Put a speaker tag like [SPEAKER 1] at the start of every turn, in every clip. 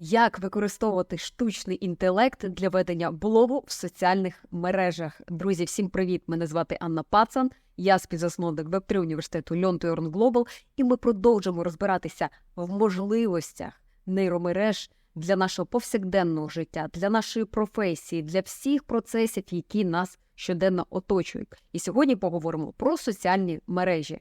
[SPEAKER 1] Як використовувати штучний інтелект для ведення блогу в соціальних мережах? Друзі, всім привіт! Мене звати Анна Пацан. Я співзасновник Web3 університету Learn Global, і ми продовжимо розбиратися в можливостях нейромереж для нашого повсякденного життя, для нашої професії, для всіх процесів, які нас щоденно оточують. І сьогодні поговоримо про соціальні мережі.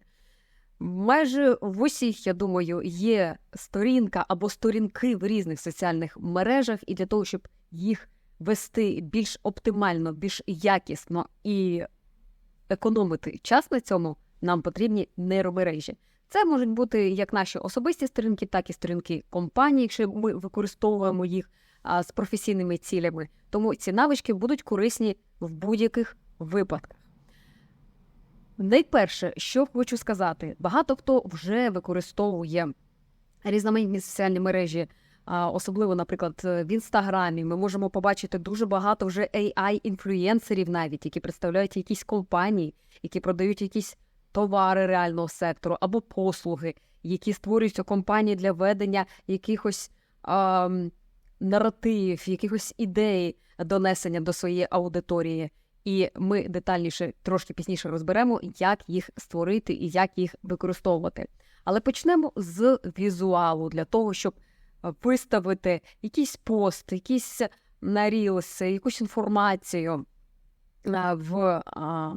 [SPEAKER 1] Майже в усіх, я думаю, є сторінка або сторінки в різних соціальних мережах, і для того, щоб їх вести більш оптимально, більш якісно і економити час на цьому, нам потрібні нейромережі. Це можуть бути як наші особисті сторінки, так і сторінки компанії, якщо ми використовуємо їх з професійними цілями. Тому ці навички будуть корисні в будь-яких випадках. Найперше, що хочу сказати, багато хто вже використовує різноманітні соціальні мережі, особливо, наприклад, в інстаграмі. Ми можемо побачити дуже багато вже AI-інфлюєнсерів, навіть які представляють якісь компанії, які продають якісь товари реального сектору або послуги, які створюються компанії для ведення якихось а, наративів, якихось ідей донесення до своєї аудиторії. І ми детальніше трошки пізніше розберемо, як їх створити і як їх використовувати. Але почнемо з візуалу для того, щоб виставити якийсь пост, якийсь нарілс, якусь інформацію в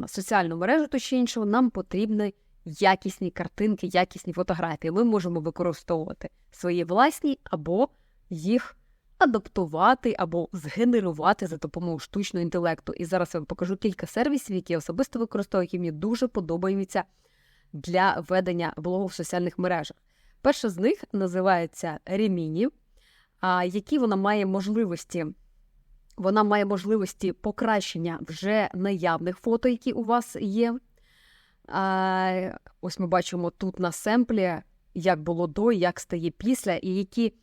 [SPEAKER 1] соціальну мережу, то чи іншого, нам потрібні якісні картинки, якісні фотографії. Ми можемо використовувати свої власні або їх адаптувати або згенерувати за допомогою штучного інтелекту. І зараз я вам покажу кілька сервісів, які я особисто використовую, які мені дуже подобаються для ведення блогу в соціальних мережах. Перша з них називається Реміні, які вона має можливості. Вона має можливості покращення вже наявних фото, які у вас є. А, Ось ми бачимо тут на семплі, як було до, як стає після, і які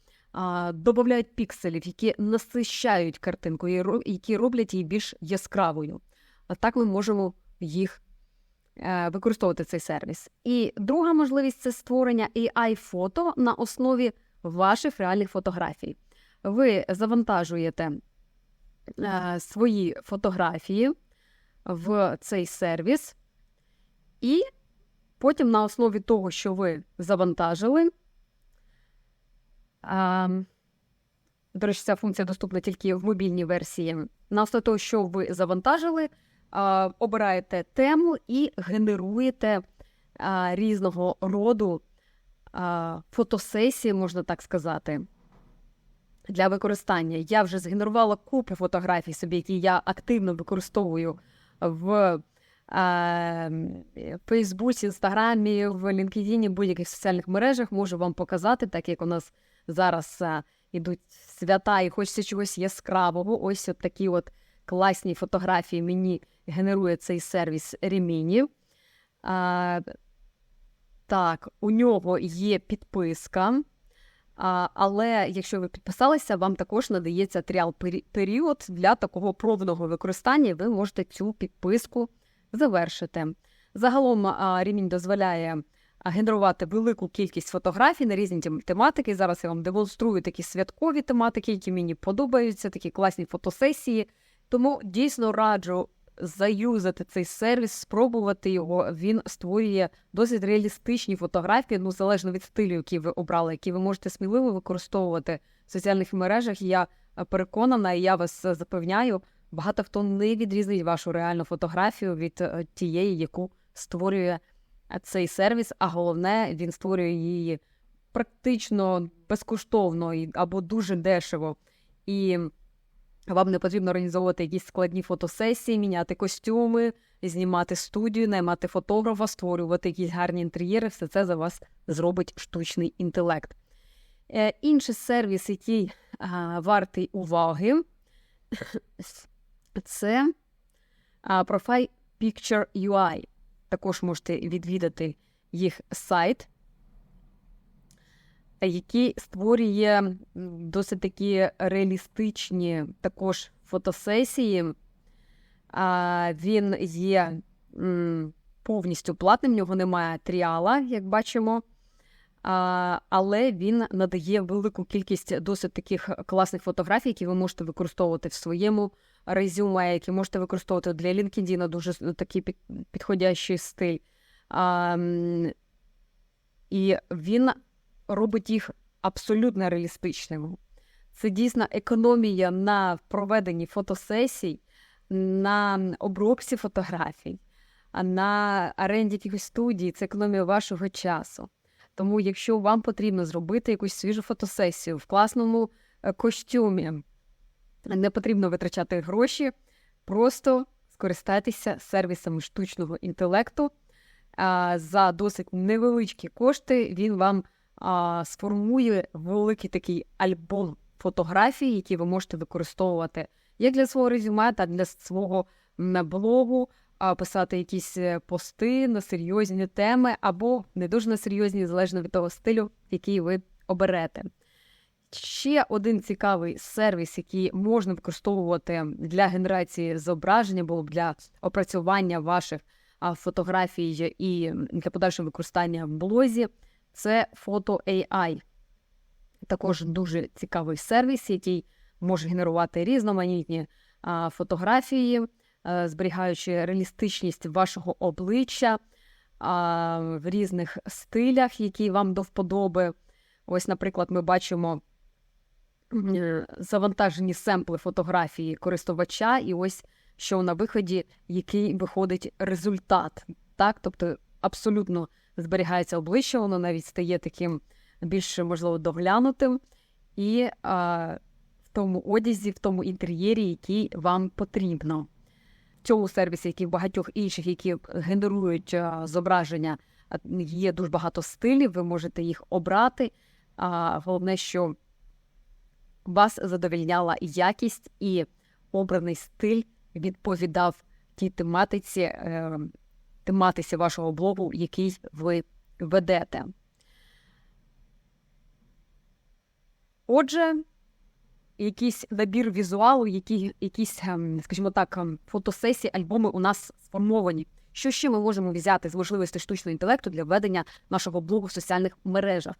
[SPEAKER 1] додають пікселів, які насищають картинку, які роблять її більш яскравою. А так ми можемо їх е, використовувати цей сервіс. І друга можливість це створення AI-фото на основі ваших реальних фотографій. Ви завантажуєте е, свої фотографії в цей сервіс, і потім на основі того, що ви завантажили. До речі, ця функція доступна тільки в мобільній версії. На основі того, що ви завантажили, обираєте тему і генеруєте різного роду фотосесії, можна так сказати, для використання. Я вже згенерувала купу фотографій собі, які я активно використовую в Фейсбуці, Інстаграмі, в LinkedIn, будь-яких соціальних мережах можу вам показати, так як у нас зараз а, ідуть свята і хочеться чогось яскравого. Ось от такі от класні фотографії мені генерує цей сервіс Ремінів. А, Так, у нього є підписка. Але якщо ви підписалися, вам також надається тріал період для такого пробного використання, ви можете цю підписку завершити. Загалом Рімінь дозволяє генерувати велику кількість фотографій на різні тематики. Зараз я вам демонструю такі святкові тематики, які мені подобаються, такі класні фотосесії. Тому дійсно раджу заюзати цей сервіс, спробувати його. Він створює досить реалістичні фотографії, ну залежно від стилю, який ви обрали, які ви можете сміливо використовувати в соціальних мережах. Я переконана, і я вас запевняю, багато хто не відрізнить вашу реальну фотографію від е, тієї, яку створює цей сервіс, а головне, він створює її практично безкоштовно або дуже дешево. І вам не потрібно організовувати якісь складні фотосесії, міняти костюми, знімати студію, наймати фотографа, створювати якісь гарні інтер'єри. Все це за вас зробить штучний інтелект. Е, Інший сервіс, який вартий уваги, це Profile Picture UI. Також можете відвідати їх сайт, який створює досить такі реалістичні також фотосесії. Він є повністю платним, в нього немає тріала, як бачимо. але він надає велику кількість досить таких класних фотографій, які ви можете використовувати в своєму резюме, які можете використовувати для LinkedIn, дуже такий під, підходящий стиль. А, і він робить їх абсолютно реалістичними. Це дійсно економія на проведенні фотосесій, на обробці фотографій, на оренді якихось студій, це економія вашого часу. Тому, якщо вам потрібно зробити якусь свіжу фотосесію в класному е, костюмі, не потрібно витрачати гроші, просто скористайтеся сервісами штучного інтелекту. За досить невеличкі кошти він вам сформує великий такий альбом фотографій, які ви можете використовувати як для свого резюме, так і для свого блогу, писати якісь е, пости на серйозні теми або не дуже на серйозні, залежно від того стилю, який ви оберете. Ще один цікавий сервіс, який можна використовувати для генерації зображення, або для опрацювання ваших фотографій і для подальшого використання в блозі, це Photo AI. Також дуже цікавий сервіс, який може генерувати різноманітні фотографії, зберігаючи реалістичність вашого обличчя в різних стилях, які вам до вподоби. Ось, наприклад, ми бачимо е, завантажені семпли фотографії користувача, і ось що на виході, який виходить результат. Так, тобто абсолютно зберігається обличчя, воно навіть стає таким більш можливо доглянутим, і а, в тому одязі, в тому інтер'єрі, який вам потрібно. В цьому сервісі, як і в багатьох інших, які генерують а, зображення, є дуже багато стилів, ви можете їх обрати. А, головне, що вас задовільняла якість і обраний стиль відповідав тій тематиці, е, тематиці вашого блогу, який ви ведете. Отже, якийсь набір візуалу, які, якісь, ем, скажімо так, ем, фотосесії, альбоми у нас сформовані. Що ще ми можемо взяти з можливостей штучного інтелекту для ведення нашого блогу в соціальних мережах?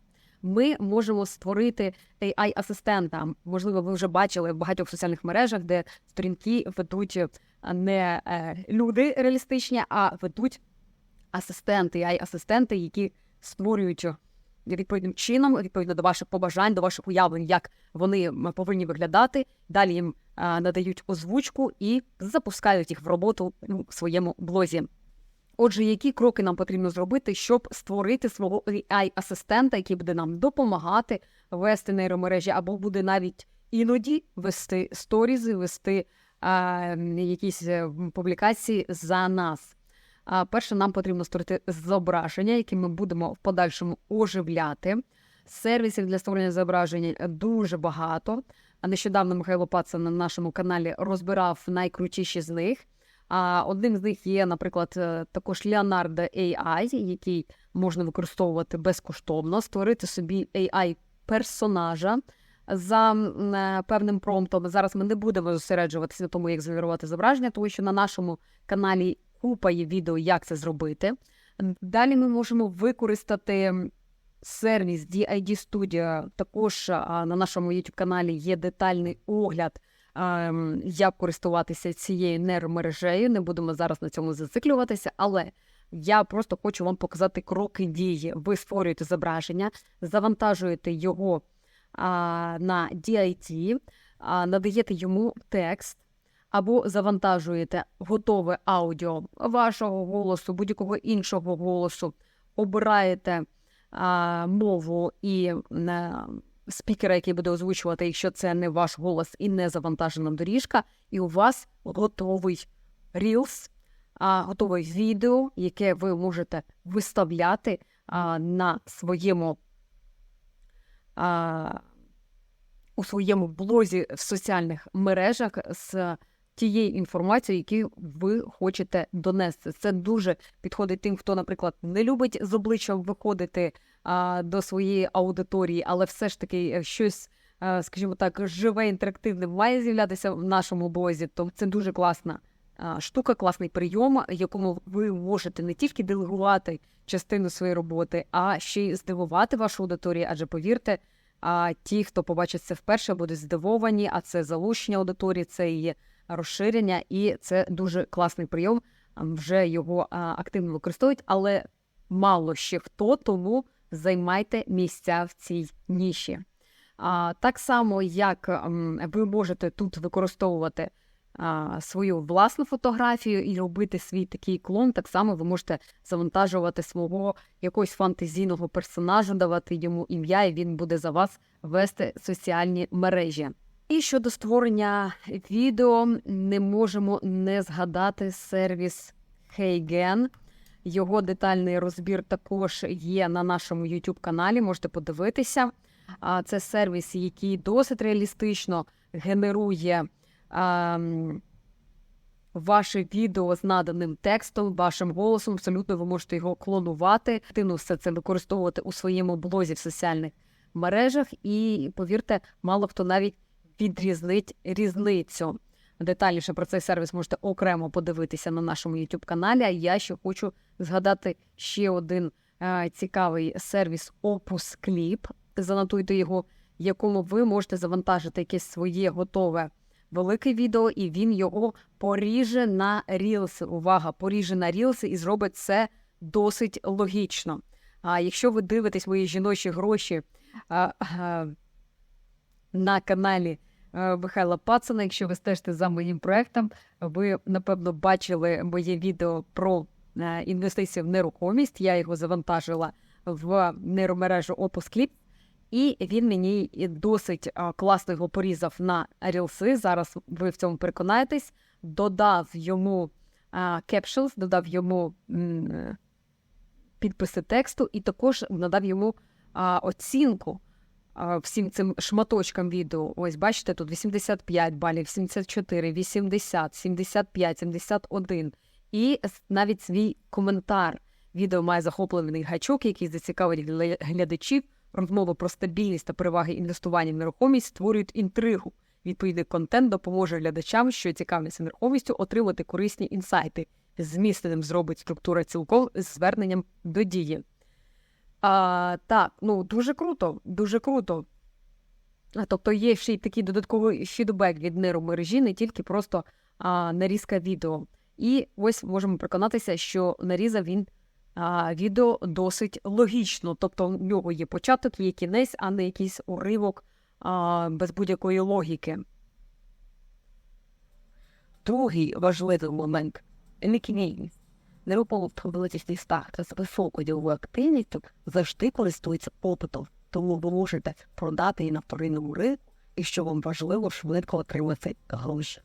[SPEAKER 1] Ми можемо створити AI-асистента. Можливо, ви вже бачили в багатьох соціальних мережах, де сторінки ведуть е, не е, люди реалістичні, а ведуть асистенти, AI-асистенти, які створюють е, відповідним чином, відповідно до ваших побажань, до ваших уявлень, як вони повинні виглядати. Далі їм надають озвучку і запускають їх в роботу ну, в своєму блозі. Отже, які кроки нам потрібно зробити, щоб створити свого AI-асистента, який буде нам допомагати вести нейромережі, або буде навіть іноді вести сторізи, вести а, якісь е, публікації за нас. А, перше, нам потрібно створити зображення, які ми будемо в подальшому оживляти. Сервісів для створення зображень дуже багато. А нещодавно Михайло Паца на нашому каналі розбирав найкрутіші з них. А одним з них є, наприклад, е, також Leonardo AI, який можна використовувати безкоштовно, створити собі AI-персонажа за е, певним промптом. Зараз ми не будемо зосереджуватися на тому, як згенерувати зображення, тому що на нашому каналі купа є відео, як це зробити. Далі ми можемо використати сервіс DID Studio. Також на нашому youtube каналі є детальний огляд як користуватися цією нейромережею. Не будемо зараз на цьому зациклюватися, але я просто хочу вам показати кроки дії. Ви створюєте зображення, завантажуєте його на DIT, надаєте йому текст. Або завантажуєте готове аудіо вашого голосу, будь-якого іншого голосу, обираєте а, мову і а, спікера, який буде озвучувати, якщо це не ваш голос і не завантажена доріжка, і у вас готовий Reels, а, готове відео, яке ви можете виставляти а, на своєму а, у своєму блозі в соціальних мережах з тією інформацією, яку ви хочете донести. Це дуже підходить тим, хто, наприклад, не любить з обличчя виходити а, до своєї аудиторії, але все ж таки е, щось, а, скажімо так, живе, інтерактивне має з'являтися в нашому блозі, то це дуже класна штука, класний прийом, якому ви можете не тільки делегувати частину своєї роботи, а ще й здивувати вашу аудиторію. Адже повірте, ті, хто побачить це вперше, будуть здивовані. А це залучення аудиторії, це і розширення, і це дуже класний прийом. Вже його активно використовують, але мало ще хто, тому займайте місця в цій ніші. Так само, як ви можете тут використовувати свою власну фотографію і робити свій такий клон, так само ви можете завантажувати свого якогось фантазійного персонажа, давати йому ім'я, і він буде за вас вести соціальні мережі. І щодо створення відео, не можемо не згадати сервіс HeyGen. Його детальний розбір також є на нашому YouTube каналі. Можете подивитися. Це сервіс, який досить реалістично генерує ваше відео з наданим текстом, вашим голосом. Абсолютно ви можете його клонувати, активно все це використовувати у своєму блозі в соціальних мережах. І повірте, мало хто навіть відрізнить різницю. Детальніше про цей сервіс можете окремо подивитися на нашому YouTube каналі. А я ще хочу згадати ще один е, цікавий сервіс Opus Clip. Занотуйте його, якому ви можете завантажити якесь своє готове велике відео, і він його поріже на рілси. Увага, поріже на рілси і зробить це досить логічно. А якщо ви дивитесь мої жіночі гроші а, а, на каналі е, Михайла Пацана, якщо ви стежите за моїм проектом, ви напевно бачили моє відео про е, інвестиції в нерухомість. Я його завантажила в нейромережу Opus Clip. І він мені досить класно його порізав на рілси. Зараз ви в цьому переконаєтесь. Додав йому captions, додав йому е, підписи тексту, і також надав йому оцінку всім цим шматочкам відео. Ось бачите, тут 85 балів, 74, 80, 75, 71. І навіть свій коментар. Відео має захоплений гачок, який зацікавить гля- глядачів. Розмови про стабільність та переваги інвестування в нерухомість створюють інтригу. Відповідний контент допоможе глядачам, що цікавляться нерухомістю, отримати корисні інсайти. Змістеним зробить структура цілком з зверненням до дії. А, так, ну дуже круто, дуже круто. Тобто є ще й такий додатковий фідбек від нейромережі, не тільки просто а, нарізка відео. І ось можемо переконатися, що нарізав він а, відео досить логічно. Тобто в нього є початок, є кінець, а не якийсь уривок а, без будь-якої логіки.
[SPEAKER 2] Другий важливий момент ліквідність. Нерухомий probability стартер з високою діловою активністю завжди користується попитом, тому ви можете продати її на вторинному ринку, і що вам важливо, швидко отримати гроші.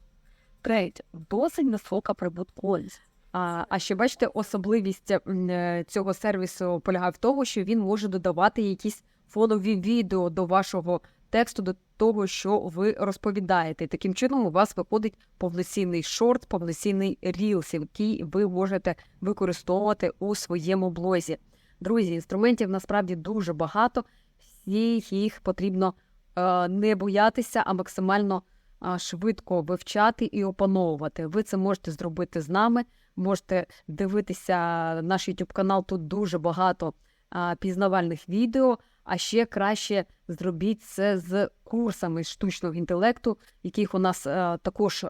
[SPEAKER 2] Третє, досить висока прибутковість.
[SPEAKER 1] А, а ще бачите, особливість е, цього сервісу полягає в тому, що він може додавати якісь фонові відео до вашого тексту, до того, що ви розповідаєте. Таким чином у вас виходить повноцінний шорт, повноцінний рілс, який ви можете використовувати у своєму блозі. Друзі, інструментів насправді дуже багато. Всіх їх потрібно е, не боятися, а максимально а, швидко вивчати і опановувати. Ви це можете зробити з нами. Можете дивитися наш YouTube канал. Тут дуже багато а, пізнавальних відео. А ще краще зробіть це з курсами штучного інтелекту, яких у нас а, також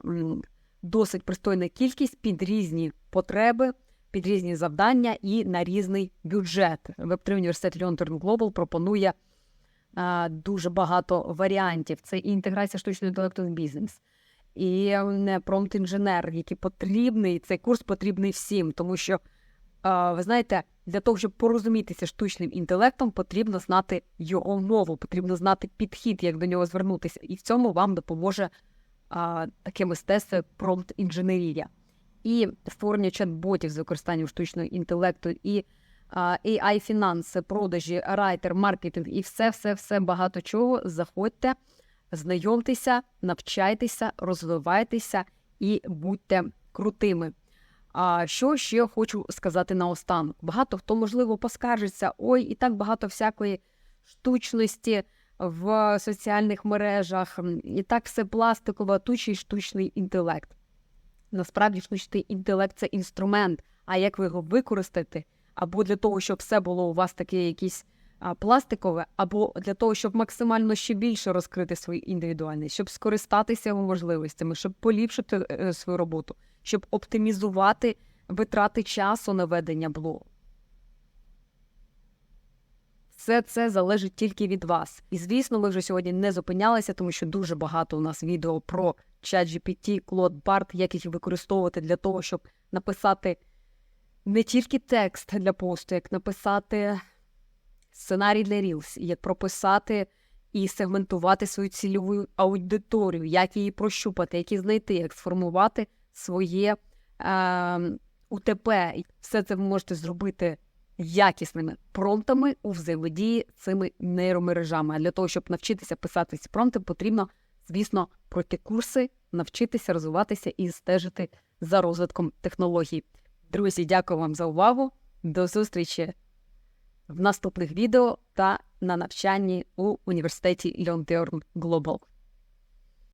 [SPEAKER 1] досить пристойна кількість під різні потреби, під різні завдання і на різний бюджет. Web3 університет Turn Global пропонує а, дуже багато варіантів. Це і інтеграція штучного інтелекту в бізнес, і промпт інженер, який потрібний. Цей курс потрібний всім, тому що ви знаєте, для того, щоб порозумітися штучним інтелектом, потрібно знати його мову, потрібно знати підхід, як до нього звернутися. І в цьому вам допоможе таке мистецтво промпт інженерія. І створення чат-ботів з використанням штучного інтелекту, і AI фінанси, продажі, райтер, маркетинг і все, все, все багато чого. Заходьте, знайомтеся, навчайтеся, розвивайтеся і будьте крутими. А що ще хочу сказати наостанок? Багато хто, можливо, поскаржиться: ой, і так багато всякої штучності в соціальних мережах, і так все пластиково, а тут ще й штучний інтелект. Насправді штучний інтелект це інструмент. А як ви його використаєте, або для того, щоб все було у вас таке якісь пластикове, або для того, щоб максимально ще більше розкрити свою індивідуальність, щоб скористатися його можливостями, щоб поліпшити е, свою роботу, щоб оптимізувати витрати часу на ведення блогу. Все це залежить тільки від вас. І звісно, ми вже сьогодні не зупинялися, тому що дуже багато у нас відео про ChatGPT, Claude Bard, як їх використовувати для того, щоб написати не тільки текст для посту, як написати сценарій для Reels, як прописати і сегментувати свою цільову аудиторію, як її прощупати, як її знайти, як сформувати своє е, УТП. І все це ви можете зробити якісними промптами у взаємодії з цими нейромережами. А для того, щоб навчитися писати ці промпти, потрібно, звісно, пройти курси, навчитися розвиватися і стежити за розвитком технологій. Друзі, дякую вам за увагу. До зустрічі в наступних відео та на навчанні у університеті Learn Global.